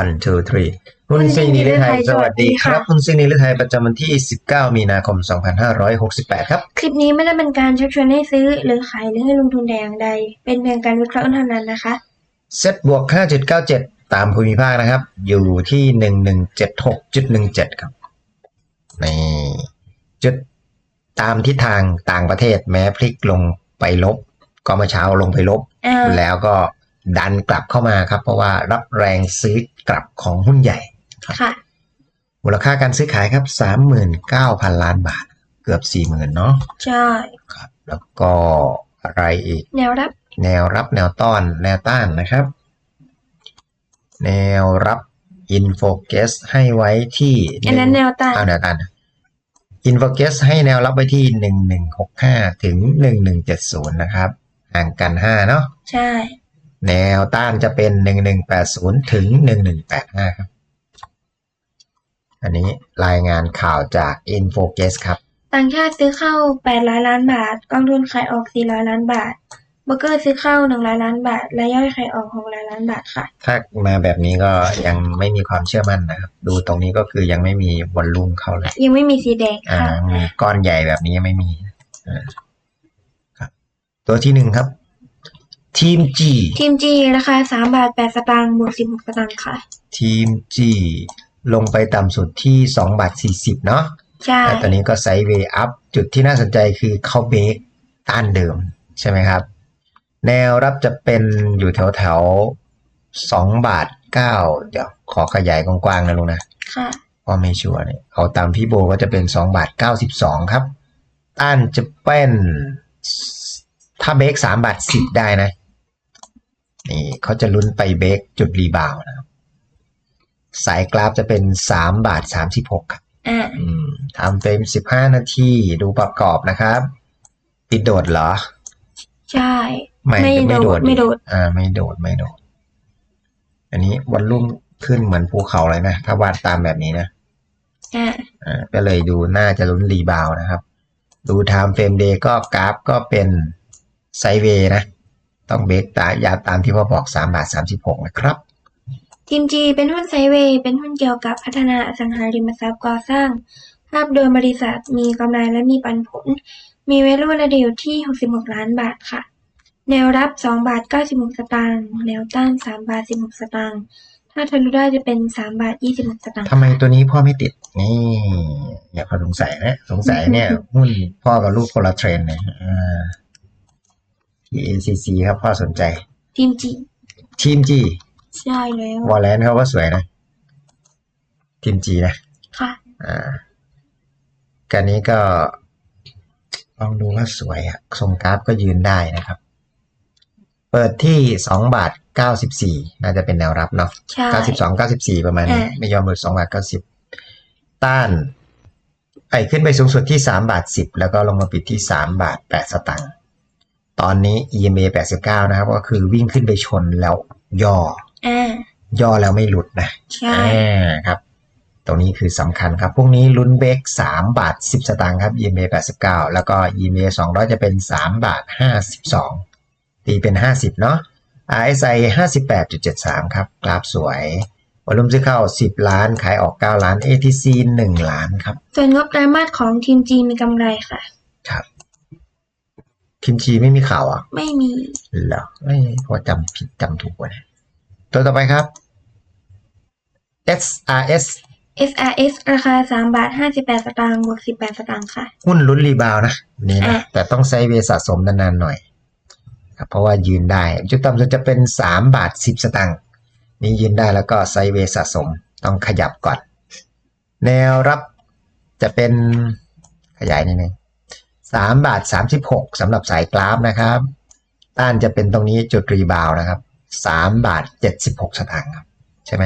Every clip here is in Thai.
one two three หุ้นซิงนิรไทยสวัสดีครับหุ้นซิงนิรไทยประจำวันที่ 19 มีนาคม 2568 ครับ คลิปนี้ไม่ได้เป็นการชักชวนให้ซื้อ หรือขายหรือให้ลงทุนแต่อย่างใด เป็นเพียงการวิเคราะห์เท่านั้นนะคะ เซตบวก 5.97 ตามภูมิภาคนะครับ อยู่ที่ 1176.17 ครับนี่จุดตามทิศทางต่างประเทศแม้พลิกลงไปลบ ก็เมื่อเช้าลงไปลบอ่าแล้วก็ ดันกลับเข้ามาครับ เพราะว่ารับแรงซื้อกลับของหุ้นใหญ่ค่ะมูลค่าการซื้อขายครับ39,000ล้านบาท เกือบ40,000เนาะใช่ครับ แล้วก็อะไรอีก แนวรับ แนวรับแนวต้อนแนวต้านนะครับ แนวรับ in focus ให้ไว้ที่อันนั้นแนวต้านเอาแนวต้าน in focus ให้แนวรับไว้ที่1165ถึง1170นะครับห่างกัน5เนาะใช่ แนวต้านจะเป็น 1180 ถึง 1185 ครับ อันนี้รายงานข่าวจาก Infocus ครับ ต่างชาติซื้อเข้า 800 ล้านบาท กองทุนขายออก 400 ล้านบาทเบอร์เกอร์ซื้อเข้า 100 ล้านบาท และย่อยขายออก 600 ล้านบาทค่ะ ถ้ามาแบบนี้ก็ยังไม่มีความเชื่อมั่นนะครับ ดูตรงนี้ก็คือยังไม่มีวอลลุ่มเข้าเลย ยังไม่มีสีแดงอ่าค่ะมีก้อนใหญ่แบบนี้ยังไม่มีอ่าครับตัวที่หนึ่งครับ ทีม G ทีมจีราคา3บาท8สตางค์บวก16สตางค์ค่ะ ทีม G ลงไปต่ำสุดที่2บาท40เนาะใช่แต่ตอนนี้ก็ไซด์เวย์อัพ จุดที่น่าสนใจคือเข้าเบรกต้านเดิมใช่ไหมครับ แนวรับจะเป็นอยู่แถวแถวสองบาทเก้าเดี๋ยวขอขยายกว้างๆนะลุงนะ ค่ะเพราะไม่ชัวร์เนี่ยเอาตามพี่โบก็จะเป็นสองบาทเก้าสิบสองครับ ต้านจะเป็นถ้าเบรกสามบาทสิบได้นะ นี่เขาจะลุ้นไปเบรกจุดรีบาวด์นะครับ สายกราฟจะเป็นสามบาทสามสิบหกครับอ่าอืมทำเฟรมสิบห้านาทีดูประกอบนะครับ ติดโดดเหรอ ใช่ ไม่ไม่โดดดิไม่โดด อ่า ไม่โดดไม่โดด อันนี้วันรุ่งขึ้นเหมือนภูเขาเลยนะ ถ้าวาดตามแบบนี้นะอ่าอ่าก็เลยดูน่าจะลุ้นรีบาวด์นะครับ ดูไทม์เฟรมเดย์ก็กราฟก็เป็นไซด์เวย์นะ ต้องเบรกตายาตามที่พ่อบอกสามบาทสามสิบหกนะครับ ทีมจีเป็นหุ้นไซด์เวย์ เป็นหุ้นเกี่ยวกับพัฒนาอสังหาริมทรัพย์ก่อสร้าง ภาพโดยบริษัทมีกำไรและมีปันผล มีเวลูระเดียวที่ 66 ล้านบาทค่ะ แนวรับ 2 บาท 96 สตางค์ แนวต้าน 3 บาท 16 สตางค์ ถ้าทะลุได้จะเป็น 3 บาท 26 สตางค์ทำไมตัวนี้พ่อไม่ติด นี่อย่าพอสงสัยนะ สงสัยเนี่ยหุ้นพ่อกับลูกคนละเทรนเนี่ยอ่า PACC ครับพ่อสนใจ ทีมจีทีม G ใช่แล้ววอลเลนเขาก็สวยนะ ทีม G นะ ค่ะ อ่าการนี้ก็ลองดูว่าสวยอะทรงกราฟก็ยืนได้นะครับ เปิดที่สองบาทเก้าสิบสี่น่าจะเป็นแนวรับเนาะใช่เก้าสิบสองเก้าสิบสี่ประมาณนี้อ่า ไม่ยอมหลุดสองบาทเก้าสิบต้านไปขึ้นไปสูงสุดที่สามบาทสิบแล้วก็ลงมาปิดที่สามบาทแปดสตางค์ ตอนนี้ EMA แปดสิบเก้านะครับ ก็คือวิ่งขึ้นไปชนแล้วย่อ อ่า ย่อแล้วไม่หลุดนะใช่ อ่าครับ ตรงนี้คือสำคัญครับ พรุ่งนี้ลุ้นเบรก3บาท 10 สตางค์ครับ EMA 89 แล้วก็ EMA 200 จะเป็น 3 บาท 52 ตีเป็น 50 เนาะ RSI 58.73 ครับ กราฟสวยวอลุ่มซื้อเข้า 10 ล้าน ขายออก 9 ล้าน ATC 1 ล้านครับ ส่วนงบไตรมาสของทีมจีมีกำไรค่ะ ครับ คิมชีไม่มีข่าวอะไม่มีเหรอไม่พอจำผิดจำถูกวะเนี่ยตัวต่อไปครับ SRS SRS ราคา3บาท58สตางค์บวก18สตางค์ค่ะ หุ้นลุ้นรีบาวด์นะนี่นะอะแต่ต้องไซด์เวย์สะสมนานๆหน่อยครับเพราะว่ายืนได้ จุดต่ำสุดจะเป็น3บาท10สตางค์นี่ยืนได้แล้วก็ไซด์เวย์สะสมต้องขยับก่อน แนวรับจะเป็นขยายนิดนึง 3 บาท 36สำหรับสายกราฟนะครับ ต้านจะเป็นตรงนี้จุดรีบาวด์นะครับ 3 บาท 76 สตางค์ครับ ใช่ไหม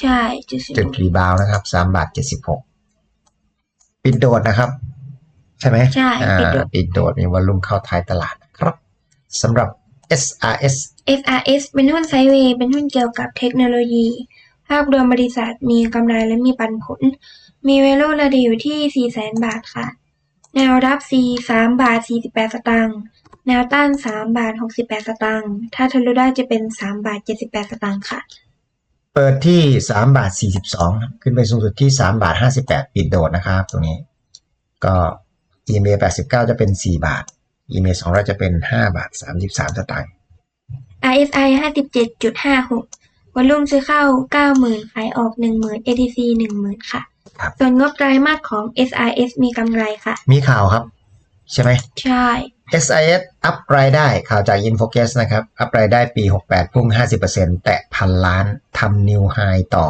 ใช่จุดจุดรีบาวด์นะครับสามบาทเจ็ดสิบหกปิดโดดนะครับ ใช่ไหมใช่อ่าปิดโดดปิดโดดมีวอลลุ่มเข้าท้ายตลาดนะครับสำหรับ SRS SRS เป็นหุ้นไซด์เวย์เป็นหุ้นเกี่ยวกับเทคโนโลยี ภาพรวมบริษัทมีกำไรและมีปันผล มีเวลูระดีอยู่ที่4แสนบาทค่ะ แนวรับ C 3บาท48สตางค์ แนวต้าน3บาท68สตางค์ ถ้าทะลุได้จะเป็น3บาท78สตางค์ค่ะ เปิดที่สามบาทสี่สิบสองขึ้นไปสูงสุดที่สามบาทห้าสิบแปดปิดโดดนะครับ ตรงนี้ ก็ EMA แปดสิบเก้าจะเป็นสี่บาท EMA สองร้อยจะเป็นห้าบาทสามสิบสามสตางค์ RSI ห้าสิบเจ็ดจุดห้าหกวอลลุ่มซื้อเข้าเก้าหมื่นขายออกหนึ่งหมื่น ATC หนึ่งหมื่นค่ะครับ ส่วนงบไตรมาสของ SRS มีกำไรค่ะ มีข่าวครับ ใช่ไหม ใช่ SIS อัพรายได้ข่าวจาก Infocus นะครับ อัพรายได้ปี 68 พุ่ง 50%แตะพันล้านทำนิวไฮต่อ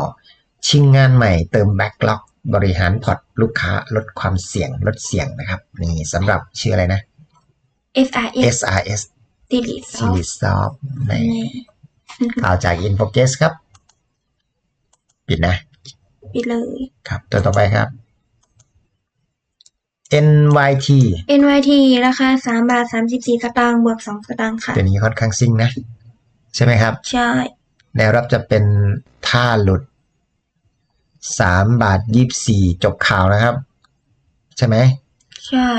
ชิงงานใหม่เติมแบ็กล็อกบริหารพอร์ตลูกค้าลดความเสี่ยงลดเสี่ยงนะครับ นี่สำหรับชื่ออะไรนะ SRS SRS Series Series Soft ในนี่ข่าวจาก Infocus ครับ ปิดนะ ไปเลย ครับตัวต่อไปครับ NYT NYT ราคาสามบาทสามสิบสี่สตางค์บวกสองสตางค์ค่ะ ตัวนี้ค่อนข้างซิ่งนะ ใช่ไหมครับ ใช่แนวรับจะเป็นท่าหลุดสามบาทยี่สี่จบข่าวนะครับ ใช่ไหม ใช่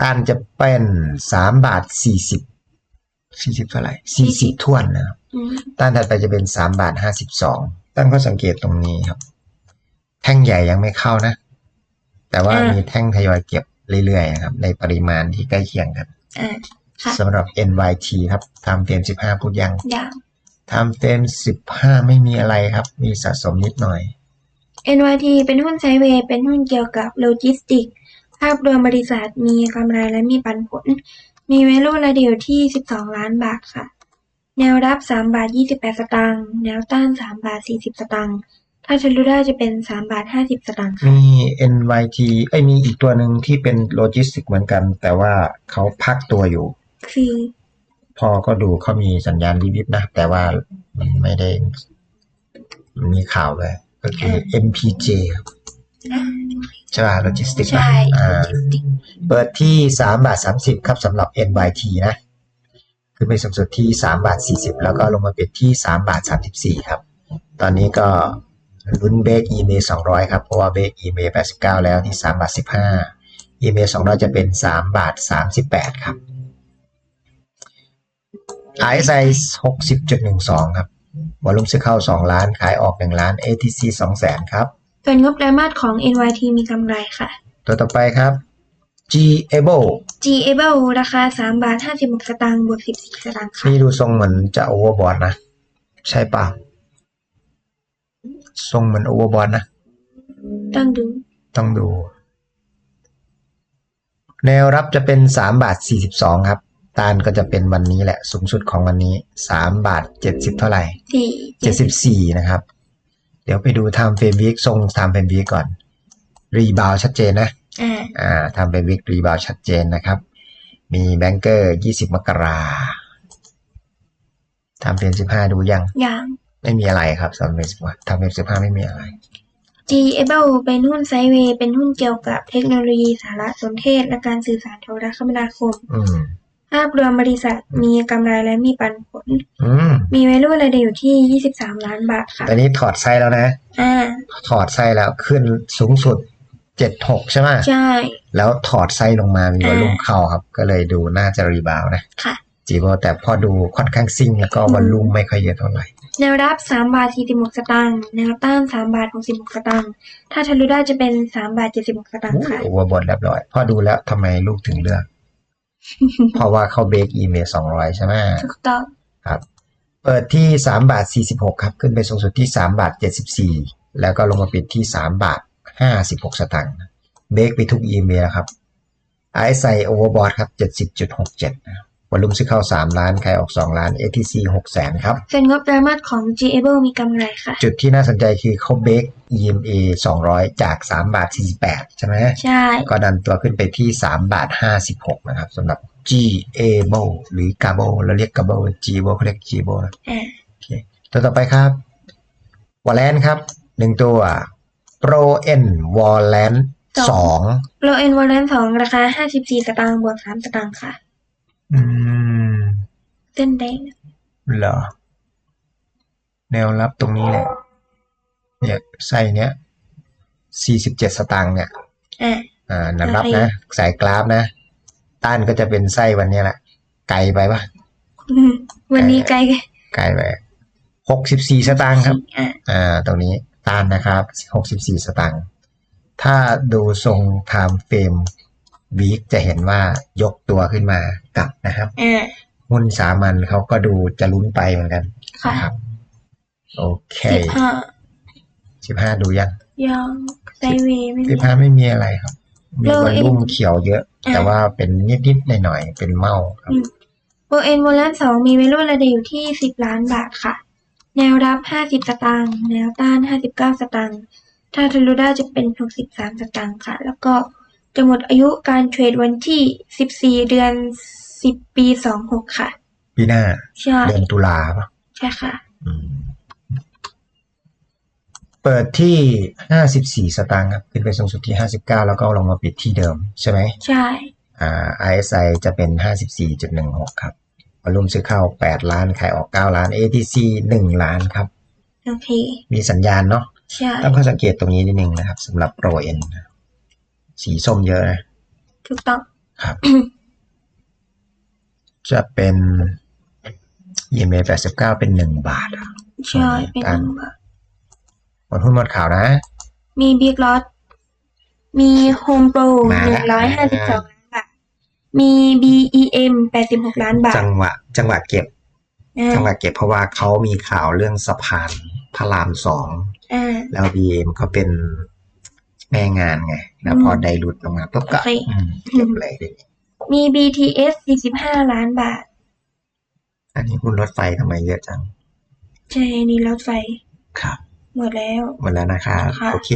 ต้านจะเป็นสามบาทสี่สิบสี่สิบเท่าไหร่สี่สิบท่วนนะครับ อืม ต้านถัดไปจะเป็นสามบาทห้าสิบสองตั้งข้อสังเกตตรงนี้ครับ แท่งใหญ่ยังไม่เข้านะ แต่ว่ามีแท่งทยอยเก็บเรื่อยๆนะครับ ในปริมาณที่ใกล้เคียงกันอ่าค่ะสำหรับ NYT ครับทำเฟรมสิบห้าพูดยังอย่างทำเฟรมสิบห้าไม่มีอะไรครับ มีสะสมนิดหน่อย NYT เป็นหุ้นไซด์เวย์เป็นหุ้นเกี่ยวกับโลจิสติกส์ภาพรวมบริษัทมีกำไรและมีปันผล มีเวลูระเดียวที่ 12 ล้านบาทค่ะ แนวรับ 3 บาท 28 สตางค์ แนวต้าน 3 บาท 40 สตางค์ ถ้าทะลุได้จะเป็น3บาท50สตางค์ค่ะ มี NYT เอ้ยมีอีกตัวหนึ่งที่เป็นโลจิสติกเหมือนกัน แต่ว่าเขาพักตัวอยู่ คือพอก็ดูเขามีสัญญาณวิบๆนะ แต่ว่ามันไม่ได้มันมีข่าวเลย ก็คือ MPJ ครับใช่ป่ะโลจิสติกใช่อ่าโลจิสติกส์เปิดที่สามบาทสามสิบครับสำหรับ NYT นะ ขึ้นไปสูงสุดที่สามบาทสี่สิบแล้วก็ลงมาปิดที่สามบาทสามสิบสี่ครับ ตอนนี้ก็ ลุ้นเบรก EMA สองร้อยครับเพราะว่าเบรก EMA แปดสิบเก้าแล้วที่สามบาทสิบห้า EMA สองร้อยจะเป็นสามบาทสามสิบแปดครับ RSI หกสิบจุดหนึ่งสองครับวอลุ่มซื้อเข้าสองล้านขายออกหนึ่งล้าน ATC สองแสนครับส่วนงบไตรมาสของ NYT มีกำไรค่ะ ตัวต่อไปครับ G Able G Able ราคา3บาท56สตางค์บวก14สตางค์ค่ะนี่ดูทรงเหมือนจะโอเวอร์บอทนะ ใช่ป่ะ ทรงเหมือนโอเวอร์บอทนะ ต้องดู ต้องดู แนวรับจะเป็นสามบาทสี่สิบสองครับตานก็จะเป็นวันนี้แหละ สูงสุดของวันนี้สามบาทเจ็ดสิบเท่าไหร่4เจ็ดสิบสี่นะครับ เดี๋ยวไปดูไทม์เฟรมวีคทรงไทม์เฟรมวีคก่อน รีบาวชัดเจนนะอ่าอ่าทำเป็นวิกรีบาวชัดเจนนะครับ มีแบงเกอร์20มกราทำเป็น15ดูยังอย่าง ไม่มีอะไรครับทำเป็น15ทำเป็น15ไม่มีอะไร G Able เป็นหุ้นไซด์เวย์เป็นหุ้นเกี่ยวกับเทคโนโลยีสารสนเทศ และการสื่อสารโทรคมนาคม อืม ภาพรวมบริษัทมีกำไรและมีปันผล อืม มีเวลูระเดียวที่ 23 ล้านบาทค่ะ ตอนนี้ถอดไส้แล้วนะ อ่า ถอดไส้แล้วขึ้นสูงสุด76ใช่ไหมใช่ แล้วถอดไส้ลงมามีวอลลุ่มเข้าครับ ก็เลยดูน่าจะรีบาวนะค่ะ จีโบแต่พอดูค่อนข้างซิ่งแล้วก็วอลลุ่มไม่ค่อยเยอะเท่าไหร่ แนวรับ 3 บาท 46 สตางค์ แนวต้าน 3 บาท 66 สตางค์ ถ้าทะลุได้จะเป็น 3 บาท 76 สตางค์ค่ะโอเวอร์บอทเรียบร้อยพอดูแล้วทำไมลูกถึงเลือก เพราะว่าเขาเบรกอีเมลสองร้อยใช่ไหมถูกต้อง ครับ เปิดที่สามบาทสี่สิบหกครับ ขึ้นไปสูงสุดที่สามบาทเจ็ดสิบสี่แล้วก็ลงมาปิดที่สามบาทห้าสิบหกสตางค์ เบรกไปทุกอีเมลครับ RSI Overbought ครับเจ็ดสิบจุดหกเจ็ด วอลุ่มซื้อเข้าสามล้าน ขายออกสองล้าน ATC หกแสนครับส่วนงบไตรมาสของ G Able มีกำไรค่ะ จุดที่น่าสนใจคือเขาเบรก EMA 200 จาก 3 บาท 48 ใช่ไหมใช่ ก็ดันตัวขึ้นไปที่ 3 บาท 56 นะครับสำหรับ G A B O หรือ g a b o เราเรียก g a b o G B O เขาเรียก G B O นะอ่าตัวต่อไปครับวอลเลนครับหนึ่งตัว Pro N w a l l a n สองโลเอ็นวอลเลนสองราคา 54 สตางค์บวก3สตางค์ค่ะ อืมเส้นแดงเหรอ แนวรับตรงนี้แหละเนี่ยไส้เนี้ย47สตางค์เนี่ย อ่าอ่าแนวรับนะ สายกราฟนะ ต้านก็จะเป็นไส้วันเนี้ยแหละ ไกลไปปะวันนี้ไกลไกลไปหกสิบสี่สตางค์ครับ อ่าอ่า ตรงนี้ต้านนะครับหกสิบสี่สตางค์ ถ้าดูทรงไทม์เฟรม วีคจะเห็นว่ายกตัวขึ้นมากลับนะครับอ่าหุ้นสามัญเขาก็ดูจะลุ้นไปเหมือนกันค่ะนะครับ โอเคสิบห้าสิบห้าดูยังยังไซเวย์ไม่สิมี บห้าไม่มีอะไรครับ มีโลวันเอ็นรุ่มเขียวเยอะอ่าแต่ว่าเป็นนิดๆหน่อยๆเป็นเมาครับโอเอ็นโมลันสองมีเวลูระดับอยู่ที่สิบล้านบาทค่ะ แนวรับห้าสิบสตางค์แนวต้านห้าสิบเก้าสตางค์ถ้าทะลุได้จะเป็นหกสิบสามสตางค์ค่ะ แล้วก็ จะหมดอายุการเทรดวันที่สิบสี่เดือนสิบปีสองหกค่ะ ปีหน้า ใช่ เดือนตุลาปะใช่ค่ะ อืมเปิดที่ห้าสิบสี่สตางค์ครับ ขึ้นไปสูงสุดที่ห้าสิบเก้าแล้วก็ลงมาปิดที่เดิมใช่ไหม ใช่ อ่า RSI จะเป็นห้าสิบสี่จุดหนึ่งหกครับวอลุ่มซื้อเข้าแปดล้าน ขายออกเก้าล้าน ATC หนึ่งล้านครับ โอเค มีสัญญาณเนาะ ใช่ ต้องข้อสังเกตตรงนี้นิดนึงนะครับสำหรับโปรเอ็น สีส้มเยอะนะ ถูกต้อง ครับ จะเป็น EMA 89 เป็นหนึ่งบาทอะใช่เป็นอันว่าหมดหุ้นหมดข่าวนะ มีบิ๊กลอตมีโฮมโปรมาหแล้นึ่วงร้อยห้าสิบสองล้านบาท มี BEM แปดสิบหกล้านบาท จังหวะ จังหวะเก็บอ่าจังหวะเก็บเพราะว่าเขามีข่าวเรื่องสะพานพระรามสองอ่าแล้ว BM ก็เป็น แม่งานไง แล้วพอได้หลุดลงมาปุ๊บก็โอเคอืมเก็บเลยทีนี้มี BTS สี่สิบห้าล้านบาท อันนี้หุ้นรถไฟทำไมเยอะจัง ใช่ นี่รถไฟ ครับ หมดแล้ว หมดแล้วนะครับค่ะโอเค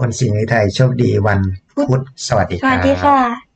วันสิงห์ไทยโชคดีวันพุธสวัสดีสครัวัสดีบค่ะ